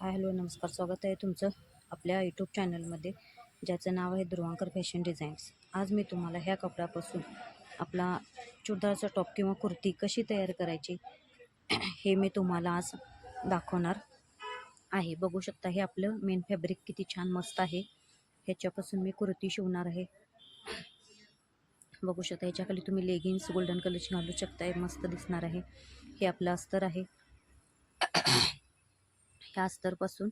Hi hello नमस्कार. स्वागत आहे तुमचं आपल्या यूट्यूब चॅनलमध्ये ज्याचं नाव आहे ध्रुवांकर फॅशन डिझाईन्स आज मी तुम्हाला ह्या कपड्यापासून आपला चुडदारचा टॉप किंवा कुर्ती कशी तयार करायची हे मी तुम्हाला आज दाखवणार आहे. बघू शकता हे आपलं मेन फॅब्रिक किती छान मस्त आहे. ह्याच्यापासून मी कुर्ती शिवणार आहे. बघू शकता ह्याच्याखाली तुम्ही लेगिन्स गोल्डन कलरची घालू शकताय. मस्त दिसणार आहे. हे आपलं अस्तर आहे. ह्या अस्तरपासून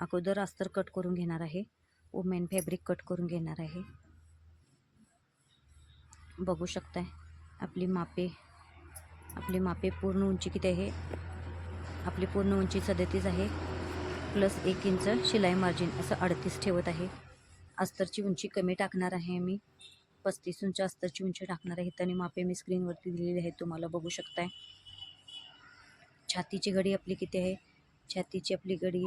अगोदर अस्तर कट करून घेणार आहे. वुमेन फॅब्रिक कट करून घेणार आहे. बघू शकताय आपली मापे आपली मापे पूर्ण उंची किती आहे? आपली पूर्ण उंची सदतीस आहे. प्लस एक इंच शिलाई मार्जिन असं अडतीस ठेवत आहे. अस्तरची उंची कमी टाकणार आहे मी. पस्तीस इंच अस्तरची उंची टाकणार आहे. त्याने मापे मी स्क्रीनवरती दिलेली आहे तुम्हाला बघू शकताय. छातीची घडी आपली किती आहे? छातीची आपली घडी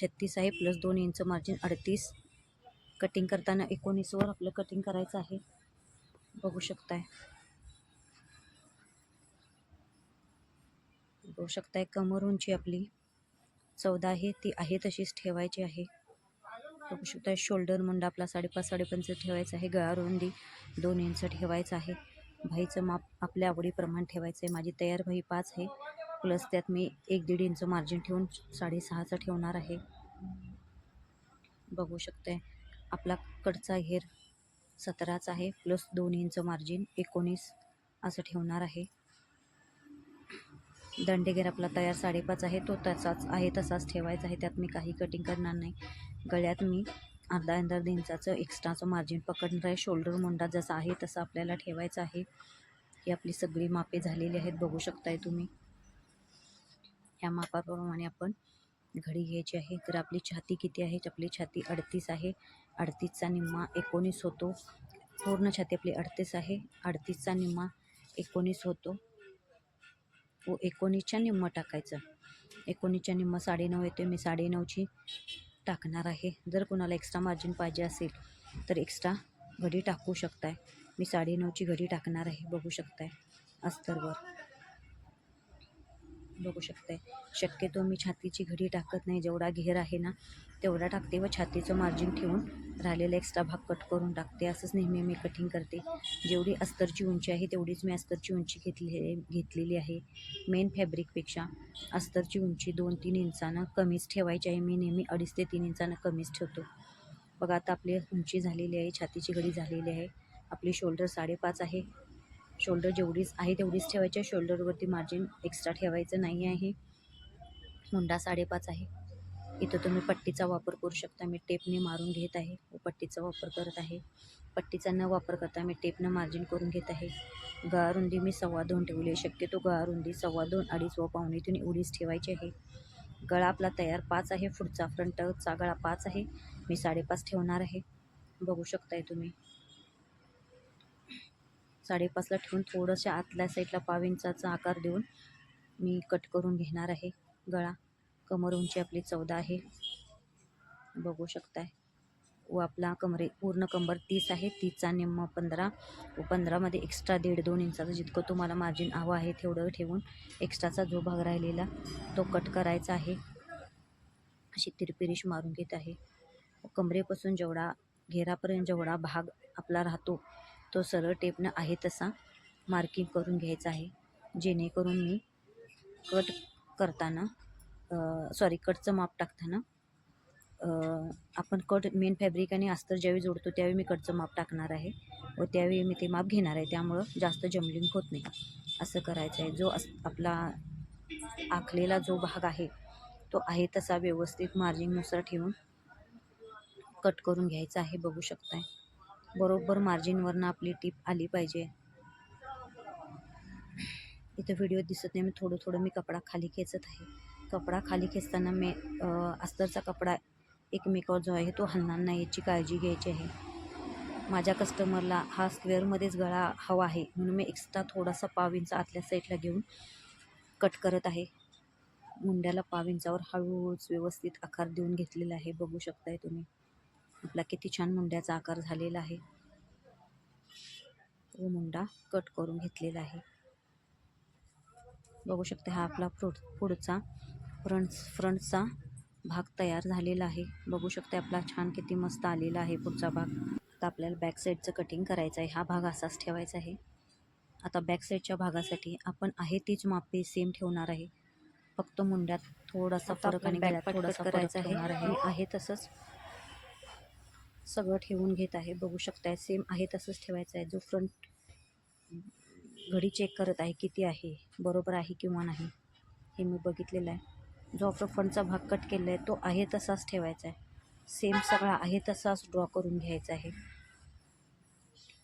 छत्तीस आहे प्लस दोन इंच मार्जिन अडतीस. कटिंग करताना एकोणीसवर आपलं कटिंग करायचं आहे. बघू शकताय. बघू शकताय कमर उंची आपली चौदा आहे. ती आहे तशीच ठेवायची आहे. बघू शकताय शोल्डर मुंडा आपला साडेपाच साडेपंच ठेवायचा आहे. गळा रुंदी दोन इंच ठेवायचं आहे. भाईचं माप आपल्या आवडीप्रमाणे ठेवायचं आहे माझी तयार भाई पाच आहे. प्लस त्यात मी एक दीड इंच मार्जिन ठेवून साडेसहाचं ठेवणार आहे. बघू शकते आपला कडचा घेर सतराच आहे प्लस दोन इंच मार्जिन एकोणीस असं ठेवणार आहे. दंडेघेर आपला तयार साडेपाच आहे तो तसाच आहे तसाच ठेवायचा आहे त्यात मी काही कटिंग करणार नाही. गळ्यात मी अर्धा अर्धा इंचाचं एक्स्ट्राचं मार्जिन पकडणार आहे शोल्डर मुंडा जसा आहे तसा आपल्याला ठेवायचा आहे. ही आपली सगळी मापे झालेली आहेत बघू शकताय तुम्ही. ह्या मापाप्रमाणे आपण घडी घ्यायची आहे. तर आपली छाती किती आहे? आपली छाती अडतीस आहे. अडतीसचा निम्मा एकोणीस होतो. पूर्ण छाती आपली अडतीस आहे. अडतीसचा निम्मा एकोणीस होतो. व एकोणीसच्या निम्मा टाकायचं. एकोणीसच्या निम्मा साडेनऊ येतो मी साडेनऊची टाकणार आहे. जर कोणाला एक्स्ट्रा मार्जिन पाहिजे असेल तर एक्स्ट्रा घडी टाकू शकताय. मी साडेनऊची घडी टाकणार आहे. बघू शकताय. अस्तरवर. बघू शकताय. शक्यतो मी छातीची घडी टाकत नाही जेवढा घेर आहे ना तेवढा टाकते व छातीचं मार्जिन ठेवून राहिलेला एक्स्ट्रा भाग कट करून टाकते. असंच नेहमी मी कटिंग करते. जेवढी अस्तरची उंची आहे तेवढीच मी अस्तरची उंची घेतली घेतलेली आहे. मेन फॅब्रिकपेक्षा अस्तरची उंची दोन तीन इंचानं कमीच ठेवायची आहे. मी नेहमी अडीच ते तीन इंचानं कमीच ठेवतो. बघा आता आपली उंची झालेली आहे छातीची घडी झालेली आहे. आपली शोल्डर साडेपाच आहे. शोल्डर जेवढीच आहे तेवढीच ठेवायची. शोल्डरवरती मार्जिन एक्स्ट्रा ठेवायचं नाही आहे. मुंडा साडेपाच आहे. इथं तुम्ही पट्टीचा वापर करू शकता. मी टेपने मारून घेत आहे. व पट्टीचा वापर करत आहे. पट्टीचा न वापर करता मी टेपनं मार्जिन करून घेत आहे. गळारुंदी मी सव्वा दोन ठेवली आहे. शक्यतो गळारुंदी सव्वा दोन अडीच व पावणेतून एवढीच ठेवायची आहे. गळा आपला तयार पाच आहे. पुढचा फ्रंटचा गळा पाच आहे. मी साडेपाच ठेवणार आहे. बघू शकताय तुम्ही. साडेपाचला ठेवून थोडंसं आतल्या साईडला पाव इंचाचा आकार देऊन मी कट करून घेणार आहे. गळा. कमर उंची आपली चौदा आहे. बघू शकताय. व आपला कमरे पूर्ण कंबर तीस आहे. तीसचा निम्मा पंधरा. व पंधरामध्ये एक्स्ट्रा दीड दोन इंचाचं जितकं तुम्हाला मार्जिन हवं आहे तेवढं ठेवून एक्स्ट्राचा जो भाग राहिलेला तो कट करायचा आहे. अशी तिरपिरीश मारून घेत आहे. कमरेपासून जेवढा घेरापर्यंत जेवढा भाग आपला राहतो तो सरळ टेपनं आहे तसा मार्किंग करून घ्यायचा आहे. जेणेकरून मी कट करताना सॉरी कटचं माप टाकताना आपण कट मेन फॅब्रिक आणि अस्तर ज्यावेळी जोडतो त्यावेळी मी कटचं माप टाकणार आहे व त्यावेळी मी ते माप घेणार आहे. त्यामुळं जास्त जमलिंग होत नाही. असं करायचं आहे. जो अस आपला आखलेला जो भाग आहे तो आहे तसा व्यवस्थित मार्जिननुसार ठेवून कट करून घ्यायचा आहे. बघू शकताय. बरोबर मार्जिनवरनं आपली टीप आली पाहिजे. इथं व्हिडिओ दिसत नाही मी थोडं थोडं मी कपडा खाली खेचत आहे. कपडा खाली खेचताना मी अस्तरचा कपडा एकमेकावर जो आहे तो हलणार नाही याची काळजी घ्यायची आहे. माझ्या कस्टमरला हा स्क्वेअरमध्येच गळा हवा आहे म्हणून मी एक्स्ट्रा थोडासा पाव इंच आतल्या साईडला घेऊन कट करत आहे. मुंड्याला पाव इंचावर हळूहळूच व्यवस्थित आकार देऊन घेतलेला आहे बघू शकताय तुम्ही. आपला किती छान मुंड्याचा आकार झालेला आहे. तो मुंडा कट करून घेतलेला आहे. बघू शकता हा आपला पुढ पुढचा फ्रंट फ्रंटचा भाग तयार झालेला आहे. बघू शकते आपला छान किती मस्त आलेला आहे पुढचा भाग. आता आपल्याला बॅक साईडचं कटिंग करायचं आहे हा भाग असाच ठेवायचा आहे. आता बॅक साईडच्या भागासाठी आपण आहे तीच मापे सेम ठेवणार आहे. फक्त मुंड्यात थोडासा फरक आणि थोडासा करायचा आहे तसंच सगळं ठेवून घेत आहे. बघू शकताय सेम आहे तसंच ठेवायचं आहे. जो फ्रंट घडी चेक करत आहे किती आहे बरोबर आहे किंवा नाही हे मी बघितलेलं आहे. जो आपला फ्रंटचा भाग कट केला आहे तो आहे तसाच ठेवायचा आहे. सेम सगळा आहे तसाच ड्रॉ करून घ्यायचा आहे.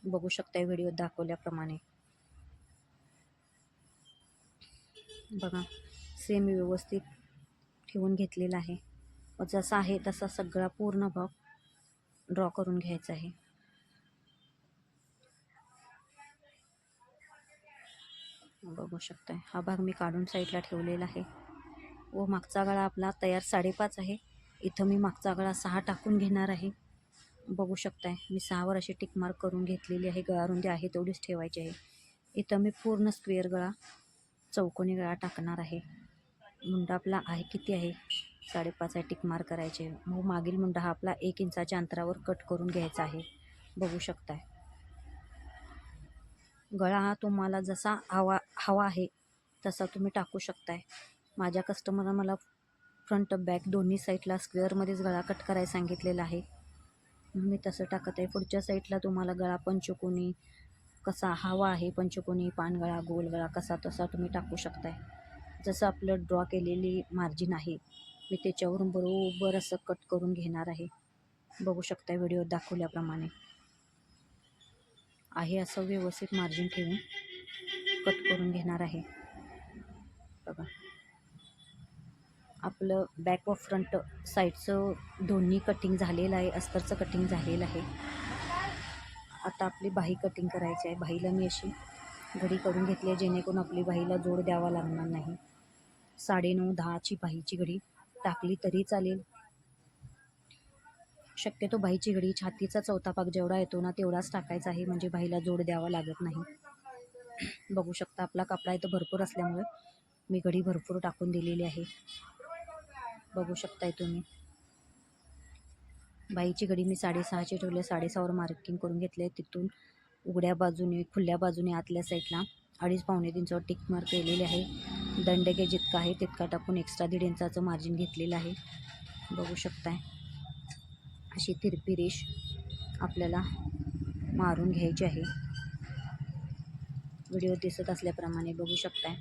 बघू शकताय व्हिडिओ दाखवल्याप्रमाणे. बघा सेम व्यवस्थित ठेवून घेतलेला आहे. व जसा आहे तसा सगळा पूर्ण भाग ड्रॉ करून घ्यायचं आहे. बघू शकताय. हा भाग मी काढून साईडला ठेवलेला आहे. व मागचा गळा आपला तयार साडेपाच आहे. इथं मी मागचा गळा सहा टाकून घेणार आहे. बघू शकताय. मी सहावर अशी टिक मार्क करून घेतलेली आहे. गळा रुंदी आहे तेवढीच ठेवायची आहे. इथं मी पूर्ण स्क्वेअर गळा चौकोनी गळा टाकणार आहे. मुंडा आपला आहे किती आहे? साडेपाच आहे टिक करायचे. मग मागील मुंडा हा आपला एक इंचाच्या अंतरावर कट करून घ्यायचा आहे. बघू शकताय. गळा हा तुम्हाला जसा हवा हवा आहे तसा तुम्ही टाकू शकताय. माझ्या कस्टमरनं मला फ्रंट बॅक दोन्ही साईडला स्क्वेअरमध्येच गळा कट करायला सांगितलेला आहे. मी तसं टाकत आहे. पुढच्या साईडला तुम्हाला गळा पंचकोनी कसा हवा आहे पंचकोनी पानगळा गोलगळा कसा तसा तुम्ही टाकू शकताय. जसं आपलं ड्रॉ केलेली मार्जिन आहे. मी त्याच्यावरून बरोबर असं कट करून घेणार आहे. बघू शकता व्हिडिओ दाखवल्याप्रमाणे. आहे असं व्यवस्थित मार्जिन ठेवून कट करून घेणार आहे. बघा. आपलं बॅक व फ्रंट साईडचं दोन्ही कटिंग झालेलं आहे अस्तरचं कटिंग झालेलं आहे. आता आपली बाही कटिंग करायची आहे. बाहीला मी अशी घडी करून घेतली आहे जेणेकरून आपली बाहीला जोड द्यावा लागणार नाही. साडेनऊ दहाची बाहीची घडी टाकली तरी चालेल. शक्यतो बाईची घडी छातीचा चौथा पाक जेवढा येतो ना तेवढाच टाकायचा आहे. म्हणजे बाईला जोड द्यावा लागत नाही. बघू शकता आपला कपडा इथं भरपूर असल्यामुळे मी घडी भरपूर टाकून दिलेली आहे. बघू शकताय तुम्ही. बाईची घडी मी साडेसहाची ठेवली साडेसहावर मार्किंग करून घेतले तिथून उघड्या बाजूने खुल्या बाजूने आतल्या साईडला अडीच पावणे तीनच्यावर टिक मार्क केलेली आहे. दंडेगे जितका आहे तितका टाकून एक्स्ट्रा दीड इंचाचं मार्जिन घेतलेलं आहे. बघू शकताय. अशी तिरपी रेष आपल्याला मारून घ्यायची आहे. व्हिडिओ दिसत असल्याप्रमाणे बघू शकताय.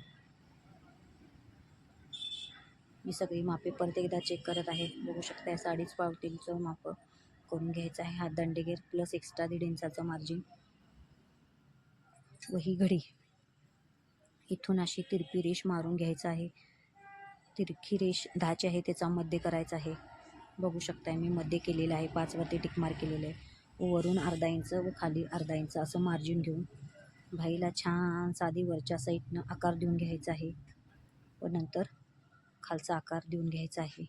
मी सगळी मापे परत एकदा चेक करत आहे. बघू शकताय साडीच पावतीचं माप करून घ्यायचं आहे. हा दंडेगेर प्लस एक्स्ट्रा दीड इंचाचं मार्जिन व ही घडी इथून अशी तिरपी रेष मारून घ्यायचं आहे. तिरखी रेष दहाची आहे त्याचा मध्य करायचा आहे. बघू शकताय मी मध्य केलेलं आहे पाचवरती टिक केलेलं आहे. वरून अर्धा इंच व खाली अर्धा इंच असं मार्जिन घेऊन भाईला छान साधी वरच्या साईडनं आकार देऊन घ्यायचा आहे. व नंतर खालचा आकार देऊन घ्यायचा आहे.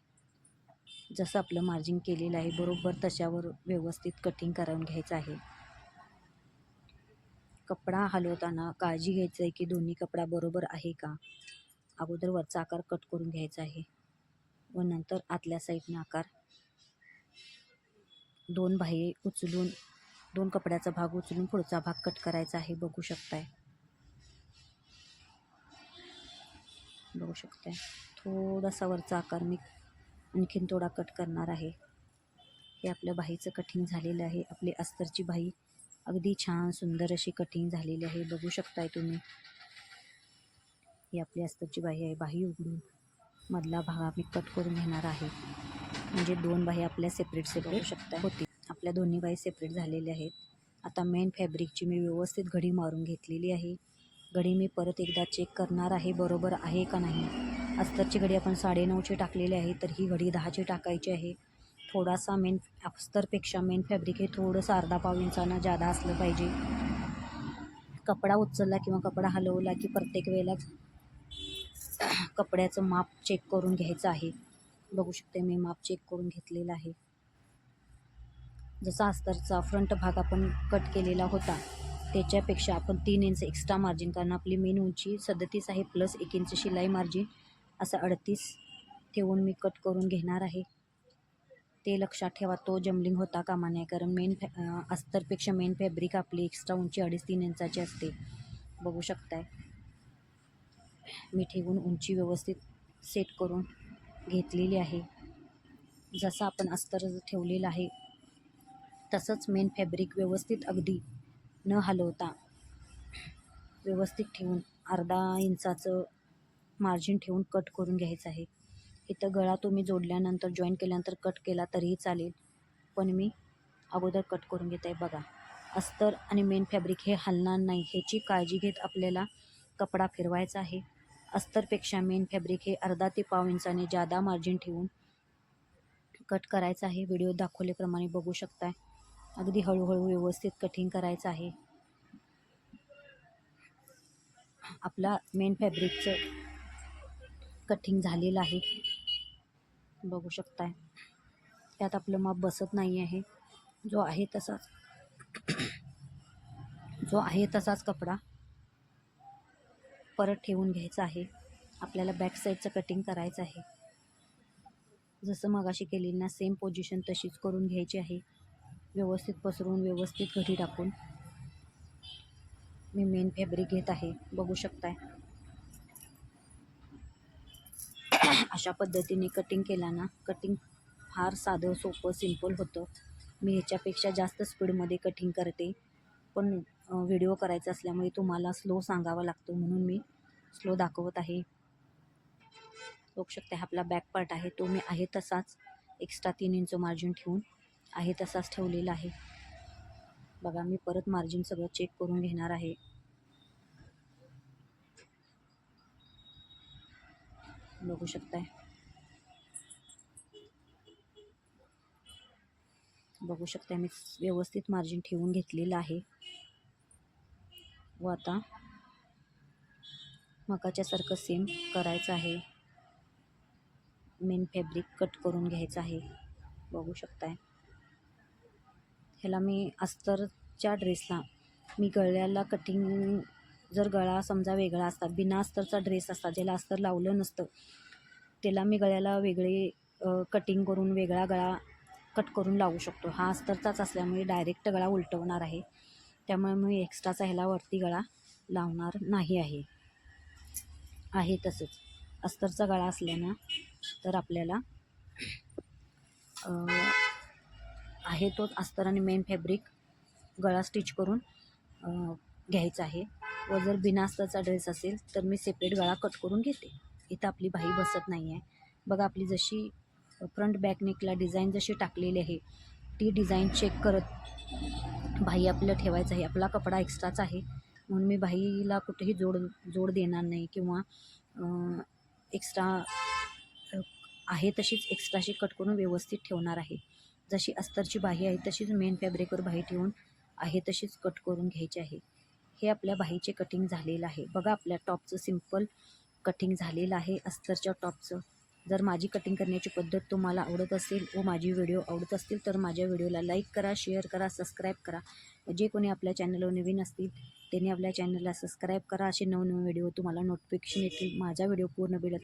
जसं आपलं मार्जिन केलेलं आहे बरोबर तशावर व्यवस्थित कटिंग करून घ्यायचं आहे. कपडा हलवताना काळजी घ्यायचं आहे की दोन्ही कपडा बरोबर आहे का? अगोदर वरचा आकार कट करून घ्यायचा आहे. व नंतर आतल्या साईडनं आकार. दोन बाहे उचलून दोन कपड्याचा भाग उचलून पुढचा भाग कट करायचा आहे. बघू शकताय. बघू शकताय. थोडासा वरचा आकार मी आणखीन थोडा कट करणार आहे. हे आपल्या बाहीचं कटिंग झालेलं आहे. आपली अस्तरची बाही अगदी छान सुंदर अशी कटिंग झालेली आहे. बघू शकताय तुम्ही. ही आपली अस्तरची बाही आहे. बाही उघडून मधला भाग आम्ही कट करून घेणार आहे. म्हणजे दोन बाही आपल्या सेपरेट सेपरेट शकता होती. आपल्या दोन्ही बाही सेपरेट झालेल्या आहेत. आता मेन फॅब्रिकची मी व्यवस्थित घडी मारून घेतलेली आहे. घडी मी परत एकदा चेक करणार आहे. बरोबर आहे का नाही? अस्तरची घडी आपण साडेनऊची टाकलेली आहे तर ही घडी दहाची टाकायची आहे. थोडासा मेन अस्तरपेक्षा मेन फॅब्रिक हे थोडंसं अर्धा पाव इंचानं जादा असलं पाहिजे. कपडा उचलला किंवा कपडा हलवला की प्रत्येक वेळेला कपड्याचं माप चेक करून घ्यायचं आहे. बघू शकते मी माप चेक करून घेतलेलं आहे. जसा अस्तरचा फ्रंट भाग आपण कट केलेला होता त्याच्यापेक्षा आपण तीन इंच एक्स्ट्रा मार्जिन कारण आपली मेन उंची सदतीस आहे प्लस एक इंच शिलाई मार्जिन असं अडतीस ठेवून मी कट करून घेणार आहे. ते लक्षात ठेवा तो जमलिंग होता कामा नये. कारण मेन फॅ अस्तरपेक्षा मेन फॅब्रिक आपली एक्स्ट्रा उंची अडीच तीन इंचाची असते. बघू शकताय. मी ठेवून उंची व्यवस्थित सेट करून घेतलेली आहे. जसं आपण अस्तर ठेवलेलं आहे तसंच मेन फॅब्रिक व्यवस्थित अगदी न हलवता व्यवस्थित ठेवून अर्धा इंचाचं मार्जिन ठेवून कट करून घ्यायचं आहे. इथं गळा तुम्ही जोडल्यानंतर जॉईन केल्यानंतर कट केला तरीही चालेल. पण मी अगोदर कट करून घेत आहे बघा. अस्तर आणि मेन फॅब्रिक हे हलणार नाही. ह्याची काळजी घेत आपल्याला कपडा फिरवायचा आहे. अस्तरपेक्षा मेन फॅब्रिक हे अर्धा ते पाव इंचाने जादा मार्जिन ठेवून कट करायचं आहे. व्हिडिओ दाखवल्याप्रमाणे बघू शकताय. अगदी हळूहळू व्यवस्थित कटिंग करायचं आहे. आपला मेन फॅब्रिकचं कटिंग झालेलं आहे. बघू शकताय. त्यात आपलं माप बसत नाही आहे जो आहे तसाच. जो आहे तसाच कपडा परत ठेवून घ्यायचा आहे. आपल्याला बॅक साईडचं कटिंग करायचं आहे. जसं मगाशी केली ना सेम पोझिशन तशीच करून घ्यायची आहे. व्यवस्थित पसरून व्यवस्थित घडी टाकून मी मेन फॅब्रिक घेत आहे. बघू शकताय. अशा पद्धतीने कटिंग केला ना कटिंग फार साधं सोपं सिंपल होतं. मी ह्याच्यापेक्षा जास्त स्पीडमध्ये कटिंग करते. पण व्हिडिओ करायचा असल्यामुळे तुम्हाला स्लो सांगावा लागतो म्हणून मी स्लो दाखवत आहे. बघू शकते हा आपला बॅक पार्ट आहे. तो मी आहे तसाच. एक्स्ट्रा तीन इंच मार्जिन ठेवून आहे तसाच ठेवलेला आहे. बघा मी परत मार्जिन सगळं चेक करून घेणार आहे. बघू शकताय. बघू शकताय मी व्यवस्थित मार्जिन ठेवून घेतलेलं आहे. व आता मकाच्यासारखं सेम करायचं आहे. मेन फॅब्रिक कट करून घ्यायचं आहे. बघू शकताय. ह्याला मी अस्तरच्या ड्रेसला मी गळ्याला कटिंग जर गळा समजा वेगळा असता बिना अस्तरचा ड्रेस असता ज्याला अस्तर लावलं नसतं त्याला मी गळ्याला वेगळे कटिंग करून वेगळा गळा कट करून लावू शकतो. हा अस्तरचाच असल्यामुळे डायरेक्ट गळा उलटवणार आहे. त्यामुळे मी एक्स्ट्राचा ह्याला वरती गळा लावणार नाही आहे. आहे तसंच. अस्तरचा गळा असल्यानं तर आपल्याला आहे तोच अस्तर आणि मेन फॅब्रिक गळा स्टिच करून घ्यायचा आहे. व जर बिनास्ताचा ड्रेस असेल तर मी सेपरेट गळा कट करून घेते. इथं आपली बाही बसत नाही आहे बघा आपली जशी फ्रंट बॅक नेकला डिझाईन जशी टाकलेली आहे ती डिझाईन चेक करत बाही आपल्याला ठेवायचं आहे. आपला कपडा एक्स्ट्राच आहे. म्हणून मी बाहीला कुठेही जोड जोड देणार नाही किंवा एक्स्ट्रा आहे तशीच एक्स्ट्राशी कट करून व्यवस्थित ठेवणार आहे. जशी अस्तरची बाही आहे तशीच मेन फॅब्रिकवर बाही ठेवून आहे तशीच कट करून घ्यायची आहे. हे आपल्या बाहीचे कटिंग झालेलं आहे. बघा आपल्या टॉपचं सिंपल कटिंग झालेलं आहे. अस्तरच्या टॉपचं जर माझी कटिंग करण्याची पद्धत तुम्हाला आवडत असेल व माझी व्हिडिओ आवडत असतील तर माझ्या व्हिडिओला लाईक करा शेअर करा सबस्क्राईब करा. जे कोणी आपल्या चॅनलवर नवीन असतील त्यांनी आपल्या चॅनलला सबस्क्राईब करा. असे नवनवीन व्हिडिओ तुम्हाला नोटिफिकेशन येतील. माझा व्हिडिओ पूर्ण वेळ